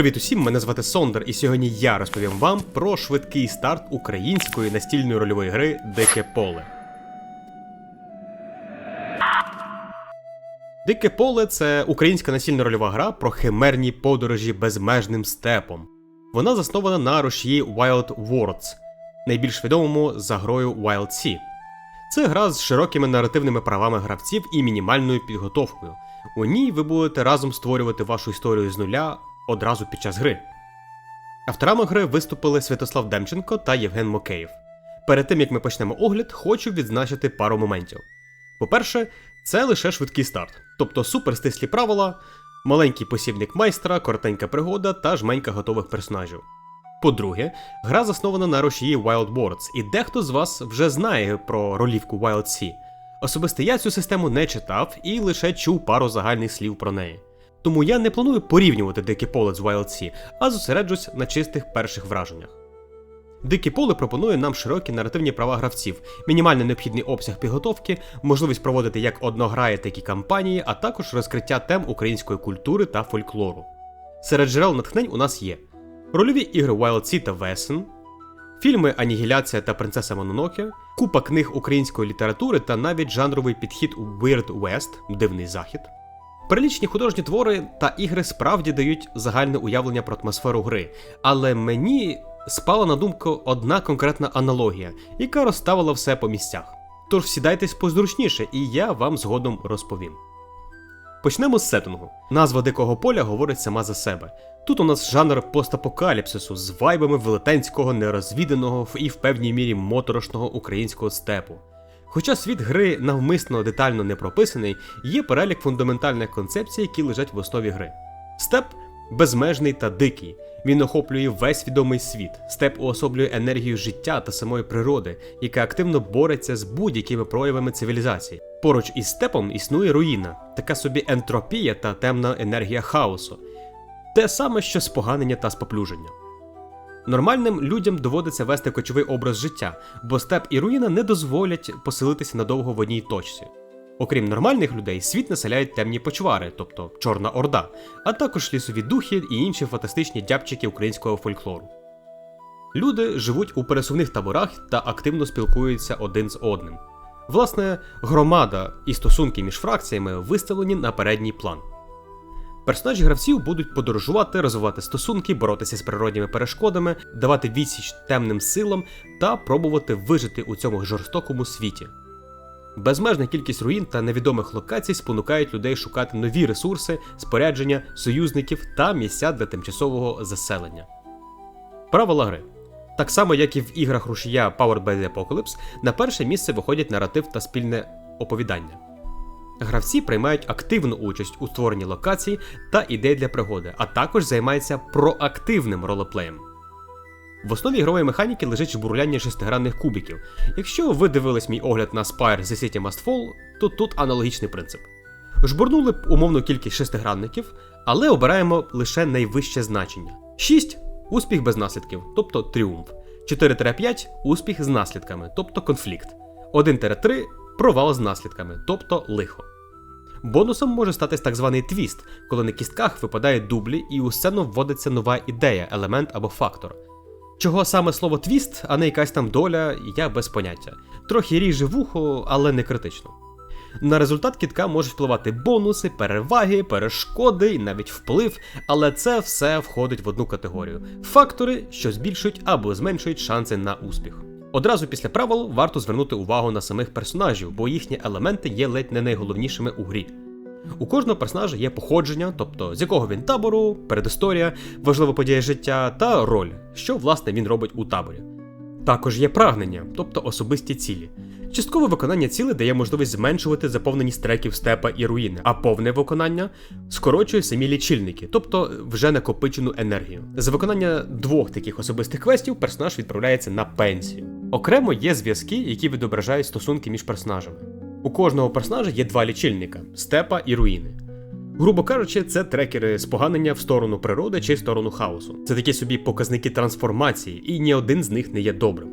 Привіт усім! Мене звати Сондер, і сьогодні я розповім вам про швидкий старт української настільної рольової гри Дике Поле. Дике поле це українська настільна рольова гра про химерні подорожі безмежним степом. Вона заснована на рушії Wild Words, найбільш відомому за грою Wild Sea. Це гра з широкими наративними правами гравців і мінімальною підготовкою. У ній ви будете разом створювати вашу історію з нуля одразу під час гри. Авторами гри виступили Святослав Демченко та Євген Мокеєв. Перед тим як ми почнемо огляд, хочу відзначити пару моментів. По-перше, це лише швидкий старт, тобто суперстислі правила, маленький посібник майстра, коротенька пригода та жменька готових персонажів. По-друге, гра заснована на рушії Wild Words, і дехто з вас вже знає про ролівку Wild Sea. Особисто я цю систему не читав і лише чув пару загальних слів про неї. Тому я не планую порівнювати дике поле з Wild Sea, а зосереджусь на чистих перших враженнях. Дике поле пропонує нам широкі наративні права гравців, мінімально необхідний обсяг підготовки, можливість проводити як однограє, так і кампанії, а також розкриття тем української культури та фольклору. Серед джерел натхнень у нас є рольові ігри Wild Sea та Весен, фільми Анігіляція та Принцеса Мононоке, купа книг української літератури та навіть жанровий підхід у Weird West Дивний Захід. Перелічні художні твори та ігри справді дають загальне уявлення про атмосферу гри, але мені спала на думку одна конкретна аналогія, яка розставила все по місцях. Тож сідайтесь позручніше, і я вам згодом розповім. Почнемо з сеттингу. Назва дикого поля говорить сама за себе. Тут у нас жанр постапокаліпсису з вайбами велетенського, нерозвіданого і в певній мірі моторошного українського степу. Хоча світ гри навмисно детально не прописаний, є перелік фундаментальних концепцій, які лежать в основі гри. Степ безмежний та дикий. Він охоплює весь відомий світ. Степ уособлює енергію життя та самої природи, яка активно бореться з будь-якими проявами цивілізації. Поруч із степом існує руїна, така собі ентропія та темна енергія хаосу, те саме, що споганення та споплюження. Нормальним людям доводиться вести кочовий образ життя, бо степ і руїна не дозволять поселитися надовго в одній точці. Окрім нормальних людей, світ населяють темні почвари, тобто Чорна Орда, а також лісові духи і інші фантастичні дябчики українського фольклору. Люди живуть у пересувних таборах та активно спілкуються один з одним. Власне, громада і стосунки між фракціями виставлені на передній план. Персонажі гравців будуть подорожувати, розвивати стосунки, боротися з природніми перешкодами, давати відсіч темним силам та пробувати вижити у цьому жорстокому світі. Безмежна кількість руїн та невідомих локацій спонукають людей шукати нові ресурси, спорядження, союзників та місця для тимчасового заселення. Правила гри. Так само, як і в іграх рушія Powered by the Apocalypse, на перше місце виходять наратив та спільне оповідання. Гравці приймають активну участь у створенні локацій та ідей для пригоди, а також займаються проактивним ролеплеєм. В основі ігрової механіки лежить жбурляння шестигранних кубиків. Якщо ви дивились мій огляд на Spire The City Must Fall, то тут аналогічний принцип. Жбурнули б умовну кількість шестигранників, але обираємо лише найвище значення. 6 успіх без наслідків, тобто тріумф. 4-5 успіх з наслідками, тобто конфлікт. 1-3 провал з наслідками, тобто лихо. Бонусом може стати так званий твіст, коли на кістках випадають дублі і у сцену вводиться нова ідея, елемент або фактор. Чого саме слово твіст, а не якась там доля, я без поняття. Трохи ріже вухо, але не критично. На результат кітка можуть впливати бонуси, переваги, перешкоди і навіть вплив, але це все входить в одну категорію: фактори, що збільшують або зменшують шанси на успіх. Одразу після правил варто звернути увагу на самих персонажів, бо їхні елементи є ледь не найголовнішими у грі. У кожного персонажа є походження, тобто з якого він табору, передісторія, важлива подія життя та роль, що власне він робить у таборі. Також є прагнення, тобто особисті цілі. Часткове виконання цілей дає можливість зменшувати заповненість треків степа і руїни, а повне виконання скорочує самі лічильники, тобто вже накопичену енергію. За виконання двох таких особистих квестів персонаж відправляється на пенсію. Окремо є зв'язки, які відображають стосунки між персонажами. У кожного персонажа є два лічильника степа і руїни. Грубо кажучи, це трекери споганення в сторону природи чи в сторону хаосу. Це такі собі показники трансформації, і ні один з них не є добрим.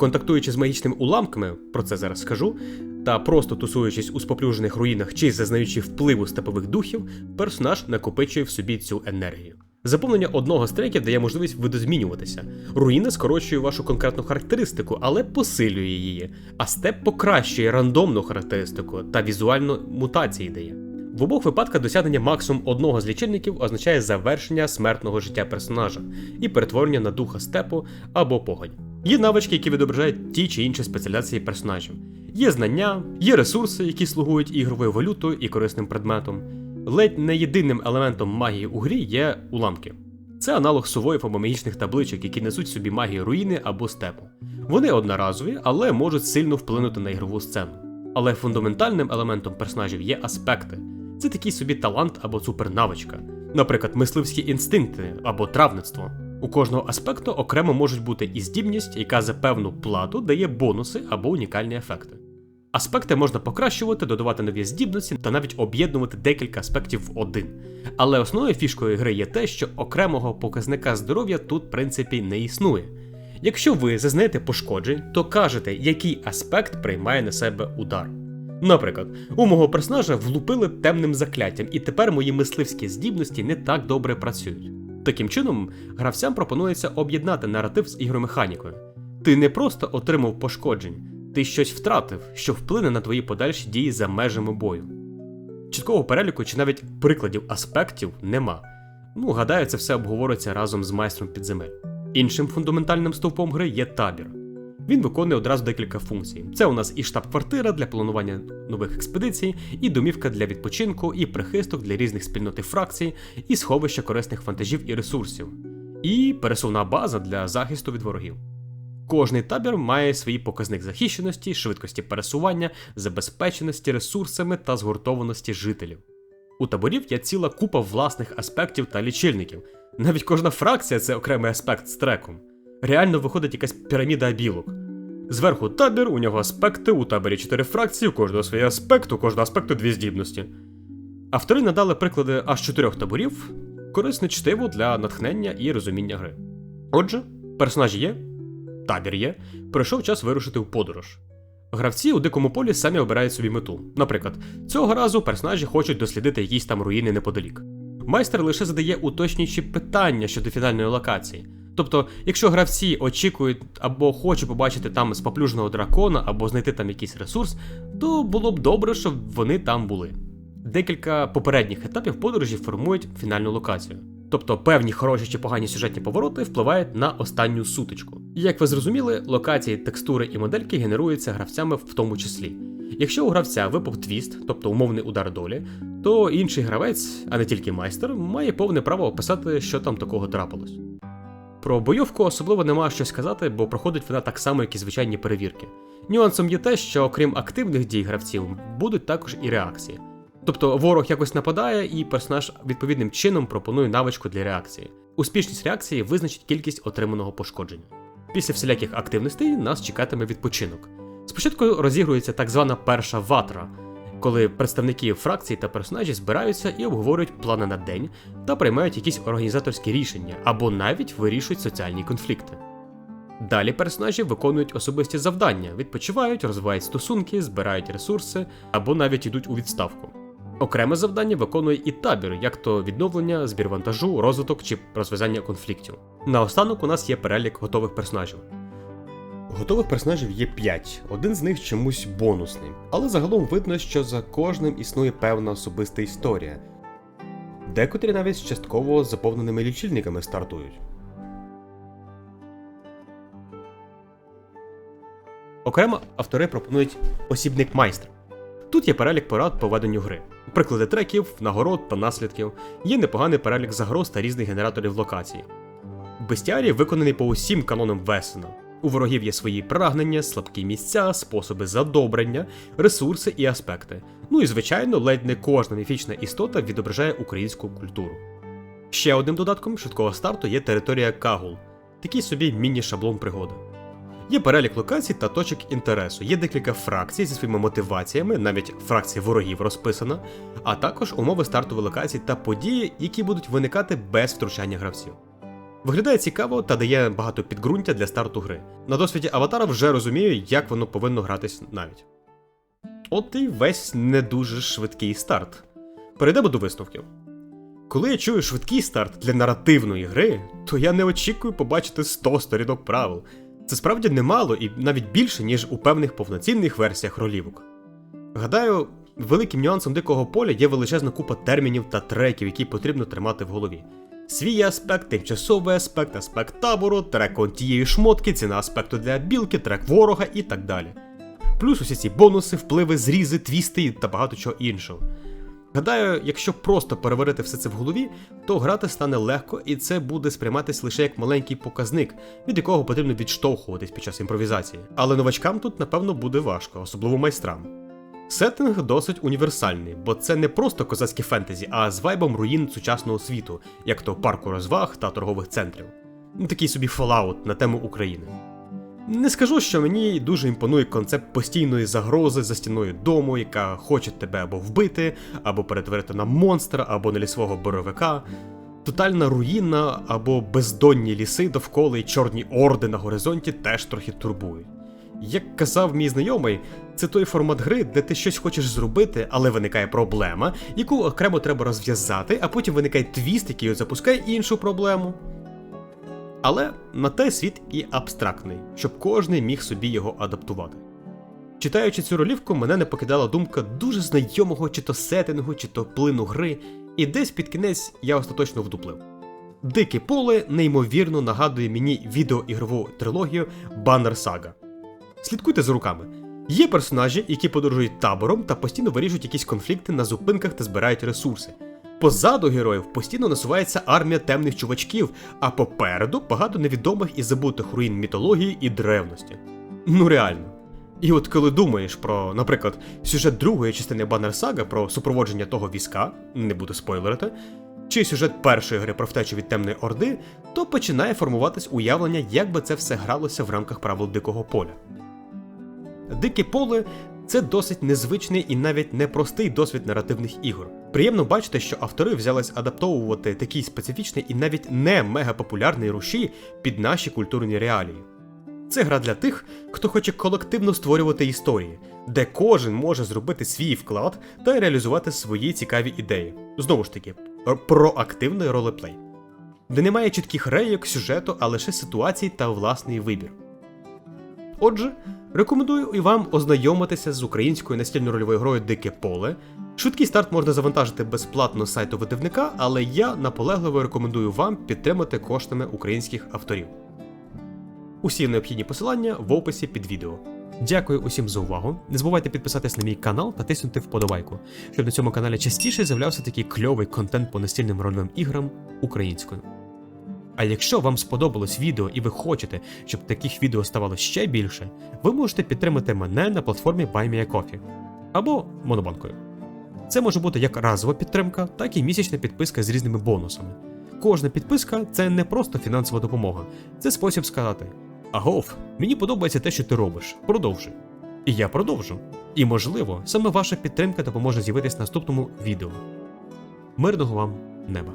Контактуючи з магічними уламками, про це зараз скажу, та просто тусуючись у споплюжених руїнах чи зазнаючи впливу степових духів, персонаж накопичує в собі цю енергію. Заповнення одного з треків дає можливість видозмінюватися. Руїна скорочує вашу конкретну характеристику, але посилює її, а степ покращує рандомну характеристику та візуально мутації дає. В обох випадках досягнення максимум одного з лічильників означає завершення смертного життя персонажа і перетворення на духа степу або погонь. Є навички, які відображають ті чи інші спеціалізації персонажів. Є знання, є ресурси, які слугують ігровою валютою і корисним предметом. Ледь не єдиним елементом магії у грі є уламки. Це аналог сувоїв або магічних табличок, які несуть собі магію руїни або степу. Вони одноразові, але можуть сильно вплинути на ігрову сцену. Але фундаментальним елементом персонажів є аспекти. Це такий собі талант або супернавичка, наприклад, мисливські інстинкти або травництво. У кожного аспекту окремо можуть бути і здібність, яка за певну плату дає бонуси або унікальні ефекти. Аспекти можна покращувати, додавати нові здібності та навіть об'єднувати декілька аспектів в один. Але основною фішкою гри є те, що окремого показника здоров'я тут, в принципі, не існує. Якщо ви зазнаєте пошкоджень, то кажете, який аспект приймає на себе удар. Наприклад, у мого персонажа влупили темним закляттям, і тепер мої мисливські здібності не так добре працюють. Таким чином, гравцям пропонується об'єднати наратив з ігромеханікою. Ти не просто отримав пошкоджень, ти щось втратив, що вплине на твої подальші дії за межами бою. Чіткого переліку чи навіть прикладів аспектів нема. Ну, гадаю, це все обговориться разом з майстром підземель. Іншим фундаментальним стовпом гри є табір. Він виконує одразу декілька функцій. Це у нас і штаб-квартира для планування нових експедицій, і домівка для відпочинку, і прихисток для різних спільнот і фракцій, і сховище корисних вантажів і ресурсів, і пересувна база для захисту від ворогів. Кожний табір має свій показник захищеності, швидкості пересування, забезпеченості ресурсами та згуртованості жителів. У таборів є ціла купа власних аспектів та лічильників. Навіть кожна фракція це окремий аспект з треком. Реально виходить якась піраміда білок. Зверху табір, у нього аспекти, у таборі 4 фракції, у кожного свій аспект, у кожного аспекту дві здібності. Автори надали приклади аж чотирьох таборів, корисне чтиво для натхнення і розуміння гри. Отже, персонажі є, табір є, прийшов час вирушити в подорож. Гравці у дикому полі самі обирають собі мету. Наприклад, цього разу персонажі хочуть дослідити якісь там руїни неподалік. Майстер лише задає уточнюючі питання щодо фінальної локації. Тобто, якщо гравці очікують або хочуть побачити там споплюженого дракона, або знайти там якийсь ресурс, то було б добре, щоб вони там були. Декілька попередніх етапів подорожі формують фінальну локацію. Тобто певні хороші чи погані сюжетні повороти впливають на останню сутичку. Як ви зрозуміли, локації, текстури і модельки генеруються гравцями в тому числі. Якщо у гравця випав твіст, тобто умовний удар долі, то інший гравець, а не тільки майстер, має повне право описати, що там такого трапилось. Про бойовку особливо нема що сказати, бо проходить вона так само, як і звичайні перевірки. Нюансом є те, що окрім активних дій гравців, будуть також і реакції. Тобто ворог якось нападає, і персонаж відповідним чином пропонує навичку для реакції. Успішність реакції визначить кількість отриманого пошкодження. Після всіляких активностей нас чекатиме відпочинок. Спочатку розігрується так звана перша ватра, коли представники фракцій та персонажі збираються і обговорюють плани на день та приймають якісь організаторські рішення або навіть вирішують соціальні конфлікти. Далі персонажі виконують особисті завдання, відпочивають, розвивають стосунки, збирають ресурси або навіть йдуть у відставку. Окреме завдання виконує і табір, як то відновлення, збір вантажу, розвиток чи розв'язання конфліктів. Наостанок у нас є перелік готових персонажів. Готових персонажів є 5, один з них чомусь бонусний, але загалом видно, що за кожним існує певна особиста історія. Декотрі навіть з частково заповненими лічильниками стартують. Окремо автори пропонують осібник майстра. Тут є перелік порад по веденню гри, приклади треків, нагород та наслідків, є непоганий перелік загроз та різних генераторів локацій. Бестіарій виконаний по усім канонам Весена. У ворогів є свої прагнення, слабкі місця, способи задобрення, ресурси і аспекти. Ну і звичайно, ледь не кожна міфічна істота відображає українську культуру. Ще одним додатком швидкого старту є територія Кагул, такий собі міні-шаблон пригоди. Є перелік локацій та точок інтересу, є декілька фракцій зі своїми мотиваціями, навіть фракція ворогів розписана, а також умови стартової локації та події, які будуть виникати без втручання гравців. Виглядає цікаво та дає багато підґрунтя для старту гри. На досвіді аватара вже розумію, як воно повинно гратись навіть. От і весь не дуже швидкий старт. Перейдемо до висновків. Коли я чую швидкий старт для наративної гри, то я не очікую побачити 100 сторінок правил. Це справді немало і навіть більше, ніж у певних повноцінних версіях ролівок. Гадаю, великим нюансом дикого поля є величезна купа термінів та треків, які потрібно тримати в голові. Свій аспект, тимчасовий аспект, аспект табору, трек тієї шмотки, ціна аспекту для білки, трек ворога і так далі. Плюс усі ці бонуси, впливи, зрізи, твісти та багато чого іншого. Гадаю, якщо просто переварити все це в голові, то грати стане легко і це буде сприйматися лише як маленький показник, від якого потрібно відштовхуватись під час імпровізації. Але новачкам тут, напевно, буде важко, особливо майстрам. Сеттинг досить універсальний, бо це не просто козацьке фентезі, а з вайбом руїн сучасного світу, як то парку розваг та торгових центрів. Ну, такий собі Fallout на тему України. Не скажу, що мені дуже імпонує концепт постійної загрози за стіною дому, яка хоче тебе або вбити, або перетворити на монстра, або на лісового боровика. Тотальна руїна або бездонні ліси довкола і чорні орди на горизонті теж трохи турбують. Як казав мій знайомий, це той формат гри, де ти щось хочеш зробити, але виникає проблема, яку окремо треба розв'язати, а потім виникає твіст, який запускає іншу проблему. Але на те світ і абстрактний, щоб кожний міг собі його адаптувати. Читаючи цю ролівку, мене не покидала думка дуже знайомого чи то сеттингу, чи то плину гри, і десь під кінець я остаточно вдуплив. Дике поле неймовірно нагадує мені відеоігрову трилогію Banner Saga. Слідкуйте за руками. Є персонажі, які подорожують табором та постійно вирішують якісь конфлікти на зупинках та збирають ресурси. Позаду героїв постійно насувається армія темних чувачків, а попереду багато невідомих і забутих руїн мітології і древності. Ну реально. І от коли думаєш про, наприклад, сюжет другої частини Banner Saga про супроводження того війська, не буду спойлерити, чи сюжет першої гри про втечу від темної орди, то починає формуватись уявлення, як би це все гралося в рамках правил дикого поля. Дике поле це досить незвичний і навіть непростий досвід наративних ігор. Приємно бачити, що автори взялись адаптовувати такий специфічний і навіть не мегапопулярний рушій під наші культурні реалії. Це гра для тих, хто хоче колективно створювати історії, де кожен може зробити свій вклад та реалізувати свої цікаві ідеї. Знову ж таки, проактивний ролеплей, де немає чітких рейок, сюжету, а лише ситуацій та власний вибір. Отже, рекомендую і вам ознайомитися з українською настільно-рольовою грою Дике поле. Швидкий старт можна завантажити безплатно з сайту видавника, але я наполегливо рекомендую вам підтримати коштами українських авторів. Усі необхідні посилання в описі під відео. Дякую усім за увагу. Не забувайте підписатись на мій канал та тиснути вподобайку, щоб на цьому каналі частіше з'являвся такий кльовий контент по настільним рольовим іграм українською. А якщо вам сподобалось відео і ви хочете, щоб таких відео ставало ще більше, ви можете підтримати мене на платформі BuyMeACoffee або Монобанкою. Це може бути як разова підтримка, так і місячна підписка з різними бонусами. Кожна підписка це не просто фінансова допомога, це спосіб сказати: Агов, мені подобається те, що ти робиш. Продовжуй. І я продовжу. І можливо, саме ваша підтримка допоможе з'явитись в наступному відео. Мирного вам неба!